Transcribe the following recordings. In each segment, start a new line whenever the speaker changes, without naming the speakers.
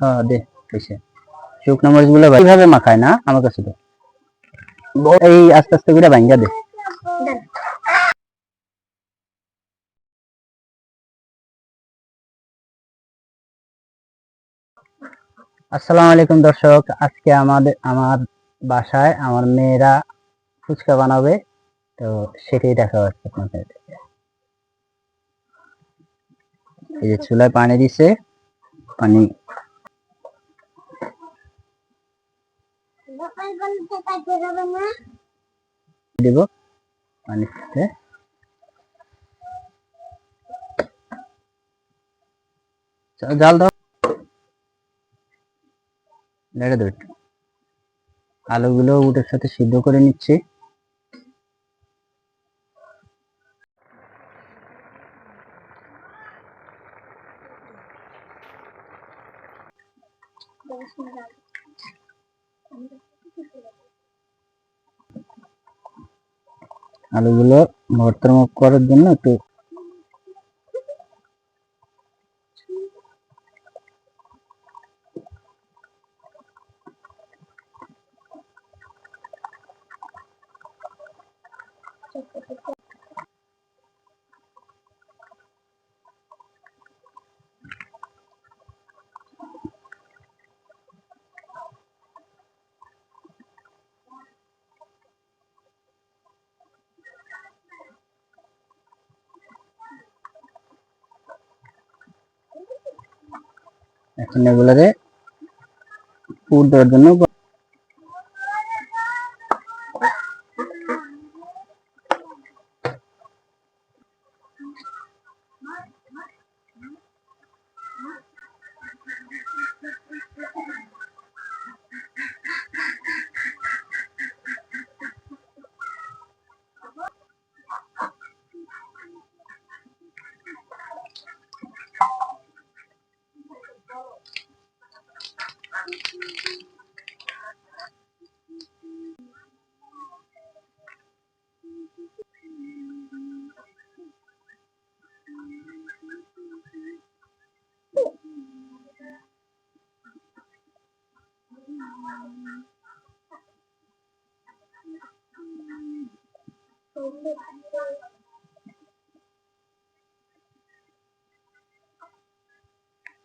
হ্যাঁ দে গুলো মাখায় না, আমার কাছে তো এই আস্তে আস্তে করে দে। আসসালামু আলাইকুম দর্শক, আজকে আমাদের আমার বাসায় আমার মেয়েরা ফুচকা বানাবে, তো সেটাই দেখা হচ্ছে আপনাদের। এই যে চুলায় পানি দিছে, পানি। দিব পানিতে জাল দাও দাও একটু আলুগুলো উটের সাথে সিদ্ধ করে নিচ্ছি। আলুগুলো ভর্তার করার জন্য একটু এখন এগুলারে পুর দেওয়ার জন্য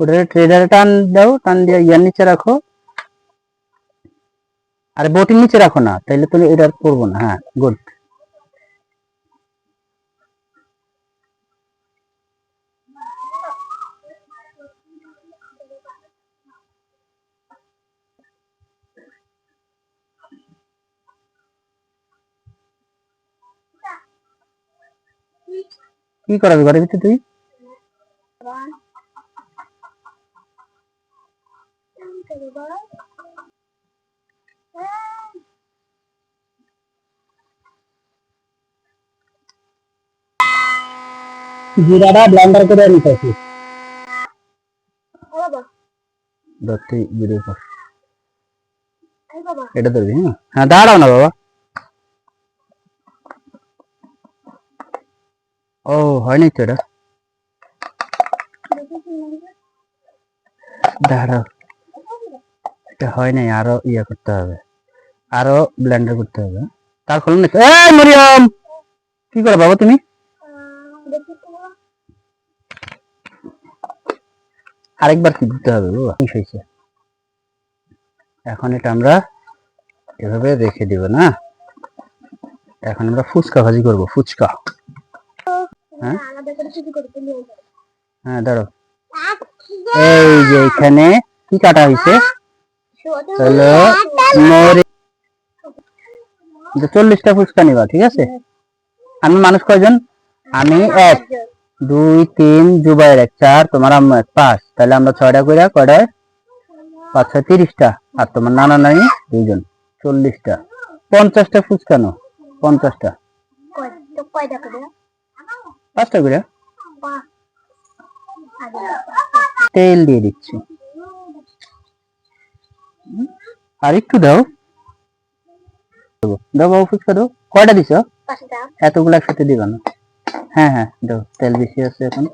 ওটারে ট্রেডারে টান দাও টান দিয়ে ইয়ার নিচে রাখো আর বটির নিচে রাখো না তাইলে তুমি এটা করব না হ্যাঁ গুড কি করাবি ঘরের ভিতরে তুই? জিরাটা ব্লেন্ডার করে নিতেছি ধরতে ভিডিও এটা ধরবি হ্যাঁ? হ্যাঁ দাঁড়াও না বাবা। ও, হয়নি তো এটা। দাঁড়াও। এটা হয় নাই, আরও ইয়ে করতে হবে। আরও ব্লেন্ডার করতে হবে। তার ফলে না কি করো বাবা তুমি? আরেকবার কি দিতে হবে বাবা? এখন এটা আমরা এভাবে রেখে দিব না। এখন আমরা ফুচকা ভাজি করব, ফুচকা। হ্যাঁ? হ্যাঁ দাঁড়ো এই যে এখানে কি কাটা হয়েছে? হলো মরি চল্লিশটা ফুচকা নিবা ঠিক আছে? আমি মানুষ কয়জন? আমি এক দুই তিন জুবাইর এক চার তোমার আম্মা এক পাঁচ। তাহলে আমরা ছয়টা করে কয়টায়? পাঁচ ছয় তিরিশটা। আর তোমার নানা নানি দুইজন। চল্লিশটা। পঞ্চাশটা ফুচকা নো পঞ্চাশটা। পাঁচটা করে? তেল দিয়ে দিচ্ছি। আর একটু দাও। দাও বাবু ফুচকা দাও। কয়টা দিছ? এতগুলো একসাথে দিবা না। হ্যাঁ হ্যাঁ দাও। তেল বেশি আছে এখন।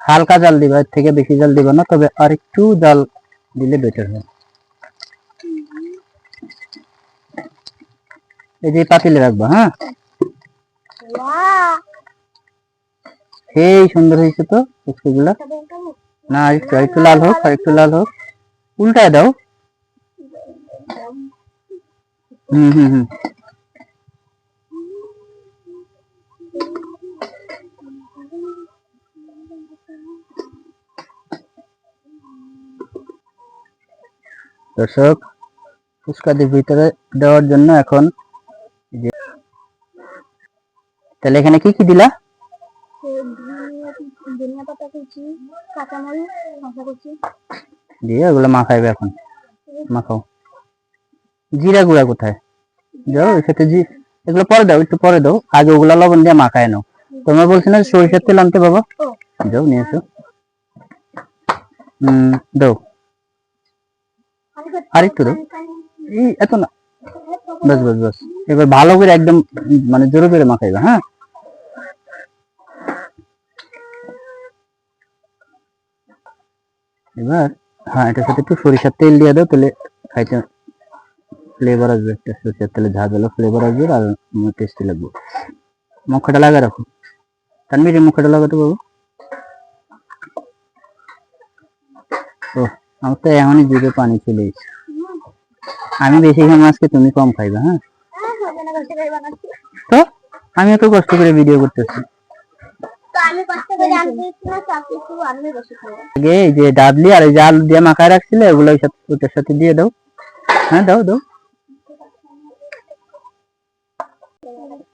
হালকা জাল দিবা এর থেকে বেশি জাল দিবা না তবে আর একটু জাল দিলে বেটার হয়। এই যে পাতিলে রাখবা হ্যাঁ? সেই সুন্দর হয়েছে তো ফুচকাগুলা না, একটু একটু লাল হোক, আর একটু লাল হোক। উল্টায় দাও। হুম হুম দর্শক ফুচকাদের ভিতরে দেওয়ার জন্য এখন তাহলে এখানে কি কি দিলা?
ধনিয়া পাতা কুচি, কাঁচামরিচ মশলা কুচি।
দিয়ে ওগুলো মাখাইবে এখন। মাখাও। জিরা গুঁড়া কোথায়? এর সাথে জি এগুলো পরে দাও, একটু পরে দাও। আগে ওগুলা লবণ দিয়ে মাখায় নাও। তোমরা বলছি না সরিষার তেল আনতে বাবা। যাও, নিয়ে এসো। হম দাও। আর একটু দাও। এই, এত না। বাস বাস বাস। এবার ভালো করে একদম মানে জোরে জোরে মাখাইবে হ্যাঁ? এবার হ্যাঁ এটার সাথে একটু সরিষার তেল দিয়ে দাও তাহলে খাইতে ফ্লেভার আসবে একটা সরিষার তেলে ঝাঁজ হলো ফ্লেভার আসবে আর টেস্টি লাগবে। মুখটা লাগা রাখো। তানবির মুখটা লাগাতে পারব? ও আমার তো এমনই জিভে পানি চলে এসেছে। আমি বেশি খাই আজকে তুমি কম খাইবে হ্যাঁ?
হ্যাঁ
তো? আমি এত কষ্ট করে ভিডিও করতেছি। আগে এই যে ডাবলি আর আলু দিয়ে মাখায় রাখছিলে ওগুলো ওটার সাথে দিয়ে দাও। হ্যাঁ দাও দাও।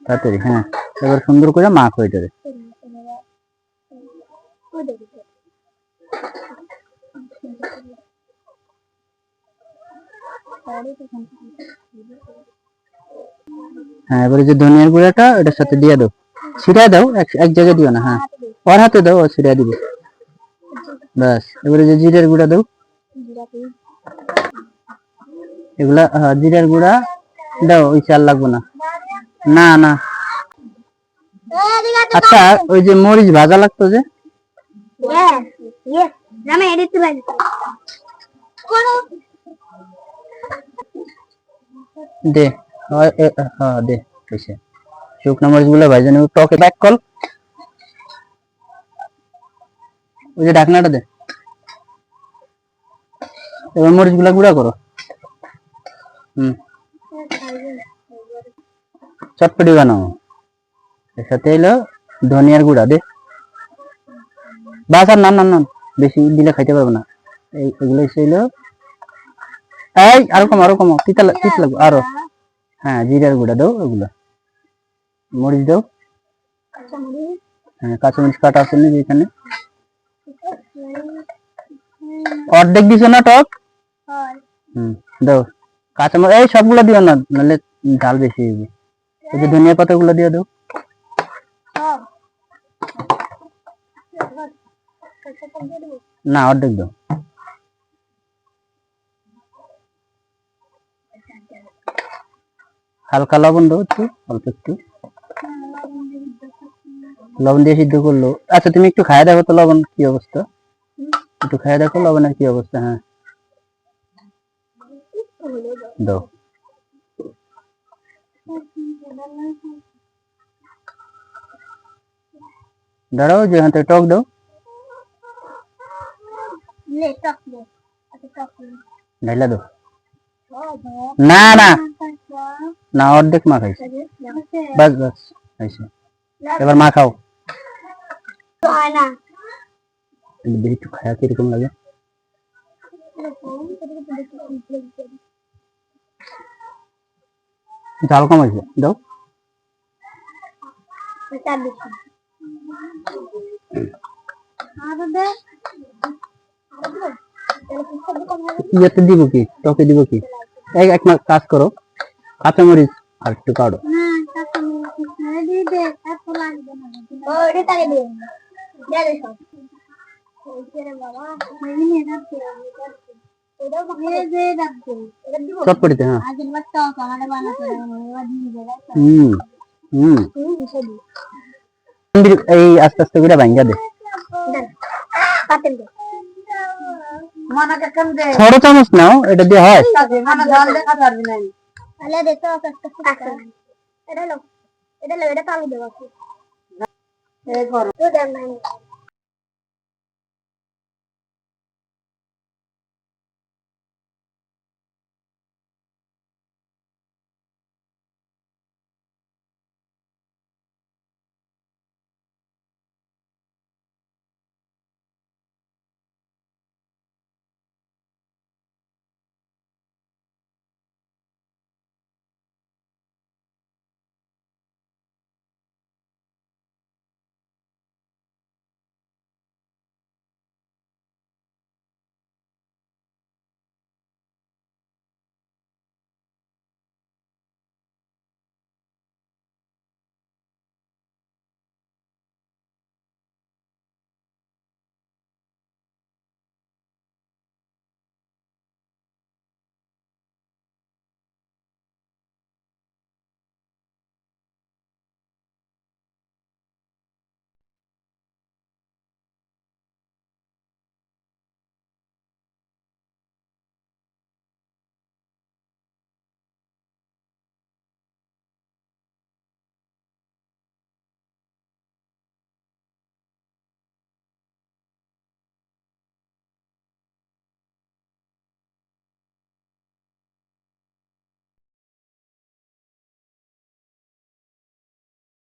তাড়াতাড়ি হ্যাঁ। এবার সুন্দর করে মাখো
ওই দেখি
হ্যাঁ এবারে যে ধনিয়ার গুঁড়াটা, ওটার সাথে দিয়ে দাও। ছিড়া দাও এক এক জায়গায় দিও না হ্যাঁ। ওর হাতে দাও ও ছিড়া দিবে। ব্যাস এবারে যে জিরের গুঁড়া দাও। এগুলা জিরের গুঁড়া দাও ওই চাল লাগবে না। না না। আচ্ছা ওই যে মরিচ ভাজা লাগতো যে? দে হয়, দে শুকনো মরিচগুলো ভাজে টকে ব্যাক কল ওই যে ঢাকনাটা দে এবার মরিচগুলা গুঁড়া করো হুম চটপটি বানাও এর সাথে এলো ধনিয়ার গুঁড়া দে বাস আর না না না বেশি দিলে খাইতে পারব না এই এগুলো এসে এলো এই আরও কম আরও কম তিতা তিত লাগবে আরও হ্যাঁ জিরার গুঁড়া দাও ওগুলো মরিচ দাও। হ্যাঁ কাঁচামরিচ কাটা আছে এখানে? অর্ধেক দিছো না টক? দাও। কাঁচামরিচ, এই সবগুলো দিও না, নাহলে ঝাল বেশি হইবে ওই যে ধনিয়া পাতা গুলো দিয়ে দাও। না, অর্ধেক দাও। হালকা লবণ দাও একটু, অল্প একটু। লবণ দিয়ে সিদ্ধ করল। আচ্ছা তুমি একটু খাইয়ে দেখো তো লবণ কি অবস্থা। একটু খাইয়ে দেখো লবণের কি অবস্থা হ্যাঁ। দাও। দাঁড়াও, যে হাতে টক দাও। ঢাইলা দাও। না না। না, অর্ধেক মা খাইছে। বাস বাস এবার মা খাও।
হয় না।
একটু খায়া কীরকম লাগে? ঝাল কম আছে? দাও।
দে
ইয়েতে দিব কি? টকে দিব কি? এক এক মাস কাজ করো। কাঁচামরিচ আর একটু কাটো চটপটিতে হ্যাঁ হুম হুম এই আস্তে আস্তে করে ভাঙ্গা দে ছোট চামচ নাও এটা দিয়ে হয়
মানা
এটা লো এটা এটা